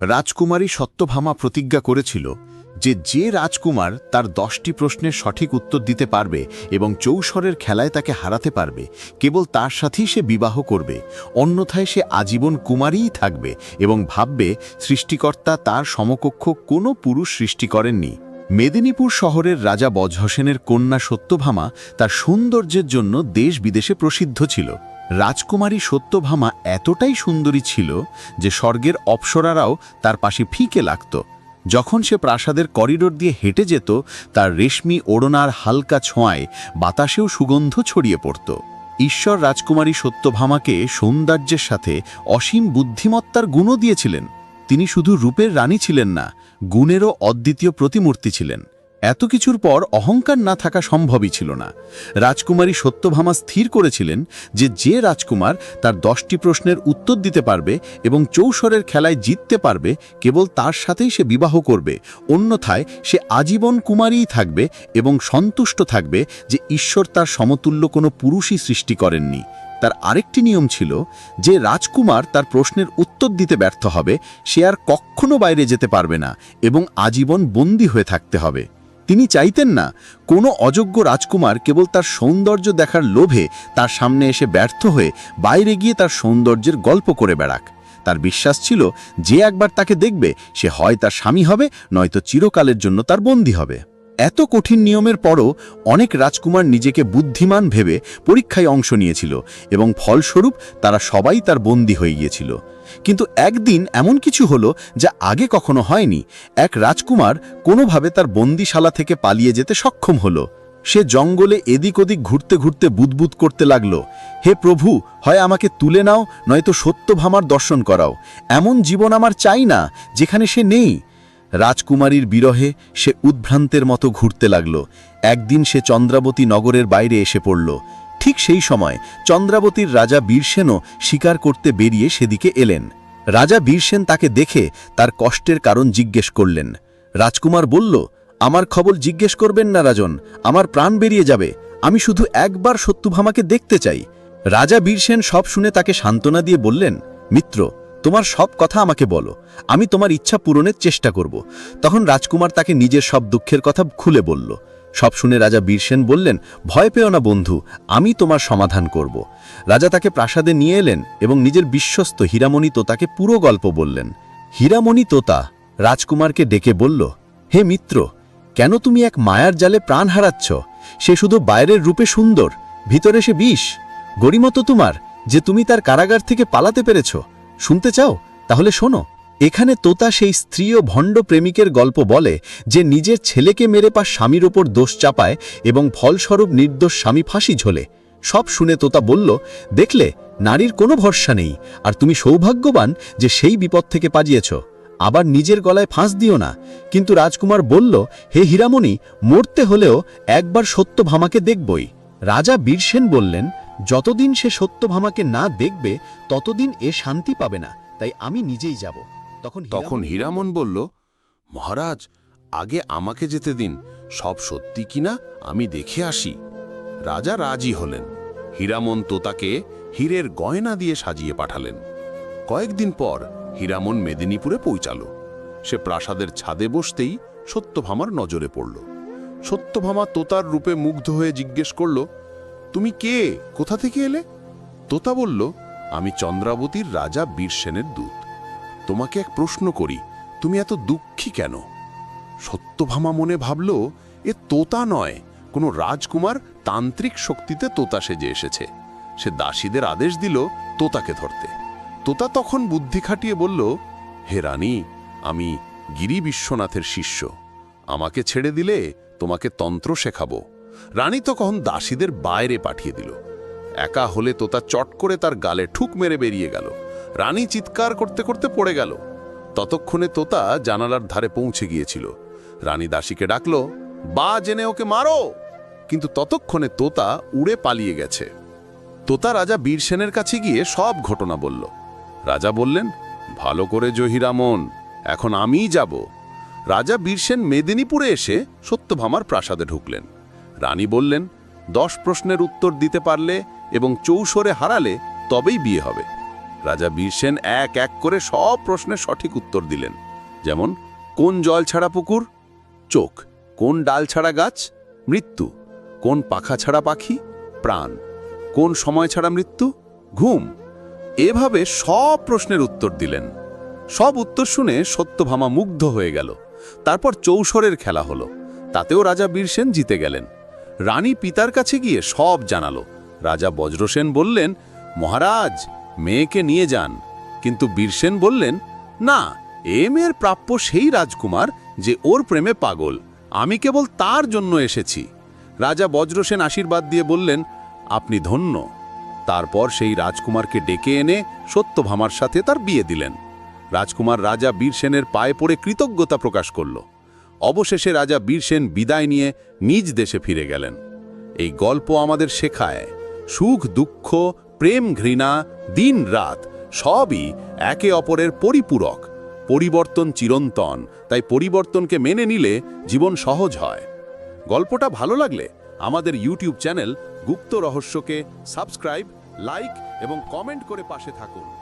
রাজকুমারী সত্যভামা প্রতিজ্ঞা করেছিল যে যে রাজকুমার তার দশটি প্রশ্নের সঠিক উত্তর দিতে পারবে এবং চৌসরের খেলায় তাকে হারাতে পারবে, কেবল তার সাথেই সে বিবাহ করবে, অন্যথায় সে আজীবন কুমারীই থাকবে এবং ভাববে সৃষ্টিকর্তা তার সমকক্ষ কোনো পুরুষ সৃষ্টি করেননি। মেদিনীপুর শহরের রাজা বজ হোসেনের কন্যা সত্যভামা তার সৌন্দর্যের জন্য দেশ বিদেশে প্রসিদ্ধ ছিল। রাজকুমারী সত্যভামা এতটাই সুন্দরী ছিল যে স্বর্গের অপ্সরারাও তার পাশে ফিকে লাগত। যখন সে প্রাসাদের করিডোর দিয়ে হেঁটে যেত, তার রেশমি ওড়নার হালকা ছোঁয়ায় বাতাসেও সুগন্ধ ছড়িয়ে পড়ত। ঈশ্বর রাজকুমারী সত্যভামাকে সৌন্দর্যের সাথে অসীম বুদ্ধিমত্তার গুণও দিয়েছিলেন। তিনি শুধু রূপের রানী ছিলেন না, গুণেরও অদ্বিতীয় প্রতিমূর্তি ছিলেন। এত কিছুর পর অহংকার না থাকা সম্ভবই ছিল না। রাজকুমারী সত্যভামা স্থির করেছিলেন যে যে রাজকুমার তার দশটি প্রশ্নের উত্তর দিতে পারবে এবং চৌসরের খেলায় জিততে পারবে, কেবল তার সাথেই সে বিবাহ করবে। অন্যথায় সে আজীবন কুমারীই থাকবে এবং সন্তুষ্ট থাকবে যে ঈশ্বর তার সমতুল্য কোনো পুরুষই সৃষ্টি করেননি। তার আরেকটি নিয়ম ছিল যে রাজকুমার তার প্রশ্নের উত্তর দিতে ব্যর্থ হবে, সে আর কখনো বাইরে যেতে পারবে না এবং আজীবন বন্দী হয়ে থাকতে হবে। তিনি চাইতেন না, কোনো অযোগ্য রাজকুমার কেবল তার সৌন্দর্য দেখার লোভে তার সামনে এসে ব্যর্থ হয়ে বাইরে গিয়ে তার সৌন্দর্যের গল্প করে বেড়াক। তার বিশ্বাস ছিল, যে একবার তাকে দেখবে, সে হয় তার স্বামী হবে, নয়তো চিরকালের জন্য তার বন্দী হবে। এত কঠিন নিয়মের পরও অনেক রাজকুমার নিজেকে বুদ্ধিমান ভেবে পরীক্ষায় অংশ নিয়েছিল এবং ফলস্বরূপ তারা সবাই তার বন্দী হয়ে গিয়েছিল। কিন্তু একদিন এমন কিছু হলো যা আগে কখনো হয়নি। এক রাজকুমার কোনোভাবে তার বন্দিশালা থেকে পালিয়ে যেতে সক্ষম হলো। সে জঙ্গলে এদিক ওদিক ঘুরতে ঘুরতে বুদবুদ করতে লাগল। হে প্রভু, হয় আমাকে তুলে নাও, নয়তো সত্যভামার দর্শন করাও। এমন জীবন আমার চাই না, যেখানে সে নেই। রাজকুমারীর বিরহে সে উদ্ভ্রান্তের মতো ঘুরতে লাগল। একদিন সে চন্দ্রাবতী নগরের বাইরে এসে পড়ল। ঠিক সেই সময় চন্দ্রাবতীর রাজা বীরসেনও শিকার করতে বেরিয়ে সেদিকে এলেন। রাজা বীরসেন তাকে দেখে তার কষ্টের কারণ জিজ্ঞেস করলেন। রাজকুমার বলল, আমার খবর জিজ্ঞেস করবেন না রাজন, আমার প্রাণ বেরিয়ে যাবে, আমি শুধু একবার সত্যভামাকে দেখতে চাই। রাজা বীরসেন সব শুনে তাকে সান্ত্বনা দিয়ে বললেন, মিত্র, তোমার সব কথা আমাকে বলো, আমি তোমার ইচ্ছা পূরণের চেষ্টা করব। তখন রাজকুমার তাকে নিজের সব দুঃখের কথা খুলে বলল সব শুনে রাজা বীরসেন বললেন, ভয় পেও না বন্ধু, আমি তোমার সমাধান করব। রাজা তাকে প্রাসাদে নিয়ে এলেন এবং নিজের বিশ্বস্ত হীরামণি তোতাকে পুরো গল্প বললেন। হীরামণি তোতা রাজকুমারকে ডেকে বলল, হে মিত্র, কেন তুমি এক মায়ার জালে প্রাণ হারাচ্ছ? সে শুধু বাইরের রূপে সুন্দর, ভিতরে সে বিষ। গরিমতো তোমার, যে তুমি তার কারাগার থেকে পালাতে পেরেছ। শুনতে চাও? তাহলে শোনো। এখানে তোতা সেই স্ত্রী ও ভণ্ড প্রেমিকের গল্প বলে যে নিজের ছেলেকে মেরে পা স্বামীর ওপর দোষ চাপায় এবং ফলস্বরূপ নির্দোষ স্বামী ফাঁসি ঝোলে। সব শুনে তোতা বলল, দেখলে, নারীর কোনো ভরসা নেই, আর তুমি সৌভাগ্যবান যে সেই বিপদ থেকে পাজিয়েছ আবার নিজের গলায় ফাঁস দিও না। কিন্তু রাজকুমার বলল, হে হীরামণি, মরতে হলেও একবার সত্যভামাকে দেখবই। রাজা বীরসেন বললেন, যতদিন সে সত্যভামাকে না দেখবে, ততদিন এ শান্তি পাবে না, তাই আমি নিজেই যাব। তখন হীরামন বলল, মহারাজ, আগে আমাকে যেতে দিন। সব সত্যি কিনা আমি দেখে আসি। রাজা রাজি হলেন। হীরামন তোতাকে হীরের গয়না দিয়ে সাজিয়ে পাঠালেন। কয়েকদিন পর হীরামন মেদিনীপুরে পৌঁছাল। সে প্রাসাদের ছাদে বসতেই সত্যভামার নজরে পড়ল। সত্যভামা তোতার রূপে মুগ্ধ হয়ে জিজ্ঞেস করল, তুমি কে? কোথা থেকে এলে? তোতা বলল, আমি চন্দ্রাবতীর রাজা বীরসেনের দূত। তোমাকে এক প্রশ্ন করি, তুমি এত দুঃখী কেন? সত্যভামা মনে ভাবল, এ তোতা নয়, কোনো রাজকুমার তান্ত্রিক শক্তিতে তোতা সেজে এসেছে। সে দাসীদের আদেশ দিল তোতাকে ধরতে। তোতা তখন বুদ্ধি খাটিয়ে বলল, হে রানী, আমি গিরি বিশ্বনাথের শিষ্য। আমাকে ছেড়ে দিলে তোমাকে তন্ত্র শেখাবো। রানী তখন দাসীদের বাইরে পাঠিয়ে দিল। একা হলে তোতা চট করে তার গালে ঠুক মেরে বেরিয়ে গেল। রানী চিৎকার করতে করতে পড়ে গেল। ততক্ষণে তোতা জানালার ধারে পৌঁছে গিয়েছিল। রানী দাসীকে ডাকল, বা, জেনে ওকে মারো! কিন্তু ততক্ষণে তোতা উড়ে পালিয়ে গেছে। তোতা রাজা বীরসেনের কাছে গিয়ে সব ঘটনা বলল। রাজা বললেন, ভালো করে জহিরামন, এখন আমিই যাব। রাজা বীরসেন মেদিনীপুরে এসে সত্যভামার প্রাসাদে ঢুকলেন। রানী বললেন, দশ প্রশ্নের উত্তর দিতে পারলে এবং চৌসরে হারালে তবেই বিয়ে হবে। রাজা বীরসেন এক এক করে সব প্রশ্নের সঠিক উত্তর দিলেন। যেমন, কোন জল ছাড়া পুকুর? চোখ। কোন ডাল ছাড়া গাছ? মৃত্যু। কোন পাখা ছাড়া পাখি? প্রাণ। কোন সময় ছাড়া মৃত্যু? ঘুম। এভাবে সব প্রশ্নের উত্তর দিলেন। সব উত্তর শুনে সত্যভামা মুগ্ধ হয়ে গেল। তারপর চৌসরের খেলা হলো। তাতেও রাজা বীরসেন জিতে গেলেন। রানী পিতার কাছে গিয়ে সব জানালো। রাজা বজ্রসেন বললেন, মহারাজ মেয়েকে নিয়ে যান। কিন্তু বীরসেন বললেন, না, এ মেয়ের প্রাপ্য সেই রাজকুমার যে ওর প্রেমে পাগল। আমি কেবল তার জন্য এসেছি। রাজা বজ্রসেন আশীর্বাদ দিয়ে বললেন, আপনি ধন্য। তারপর সেই রাজকুমারকে ডেকে এনে সত্যভামার সাথে তার বিয়ে দিলেন। রাজকুমার রাজা বীরসেনের পায়ে পড়ে কৃতজ্ঞতা প্রকাশ করল। অবশেষে রাজা বীরসেন বিদায় নিয়ে নিজ দেশে ফিরে গেলেন। এই গল্প আমাদের শেখায় সুখ দুঃখ প্রেম ঘৃণা, দিন রাত, সবই একে অপরের পরিপূরক। পরিবর্তন চিরন্তন, তাই পরিবর্তনকে মেনে নিলে জীবন সহজ হয়। গল্পটা ভালো লাগলে আমাদের ইউটিউব চ্যানেল গুপ্ত রহস্যকে সাবস্ক্রাইব, লাইক এবং কমেন্ট করে পাশে থাকুন।